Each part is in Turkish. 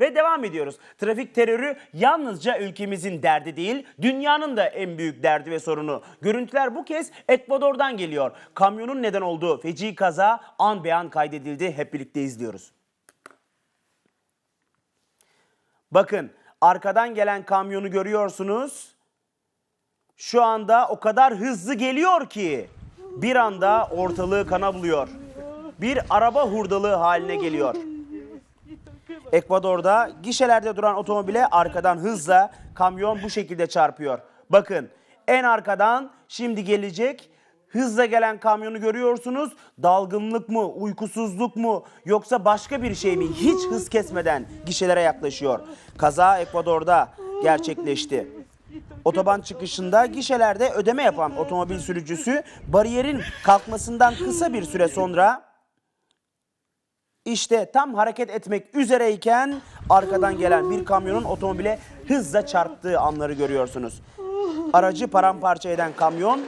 Ve devam ediyoruz. Trafik terörü yalnızca ülkemizin derdi değil, dünyanın da en büyük derdi ve sorunu. Görüntüler bu kez Ekvador'dan geliyor. Kamyonun neden olduğu feci kaza an be an kaydedildi. Hep birlikte izliyoruz. Bakın arkadan gelen kamyonu görüyorsunuz. Şu anda o kadar hızlı geliyor ki bir anda ortalığı kana buluyor. Bir araba hurdalığı haline geliyor. Ekvador'da gişelerde duran otomobile arkadan hızla kamyon bu şekilde çarpıyor. Bakın en arkadan şimdi gelecek hızla gelen kamyonu görüyorsunuz. Dalgınlık mı, uykusuzluk mu yoksa başka bir şey mi? Hiç hız kesmeden gişelere yaklaşıyor. Kaza Ekvador'da gerçekleşti. Otoban çıkışında gişelerde ödeme yapan otomobil sürücüsü bariyerin kalkmasından kısa bir süre sonra işte tam hareket etmek üzereyken arkadan gelen bir kamyonun otomobile hızla çarptığı anları görüyorsunuz. Aracı paramparça eden kamyon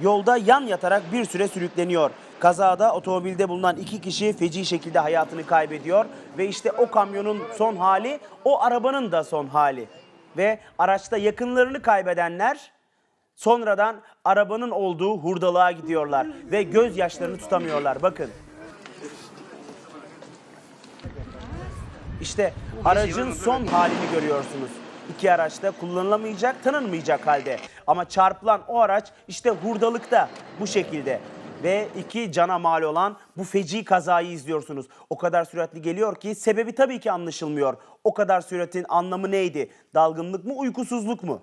yolda yan yatarak bir süre sürükleniyor. Kazada otomobilde bulunan iki kişi feci şekilde hayatını kaybediyor ve işte o kamyonun son hali o arabanın da son hali. Ve araçta yakınlarını kaybedenler sonradan arabanın olduğu hurdalığa gidiyorlar ve gözyaşlarını tutamıyorlar. Bakın. İşte aracın son halini görüyorsunuz. İki araçta kullanılamayacak, tanınmayacak halde. Ama çarpılan o araç işte hurdalıkta bu şekilde. Ve iki cana mal olan bu feci kazayı izliyorsunuz. O kadar süratli geliyor ki sebebi tabii ki anlaşılmıyor. O kadar süratin anlamı neydi? Dalgınlık mı, uykusuzluk mu?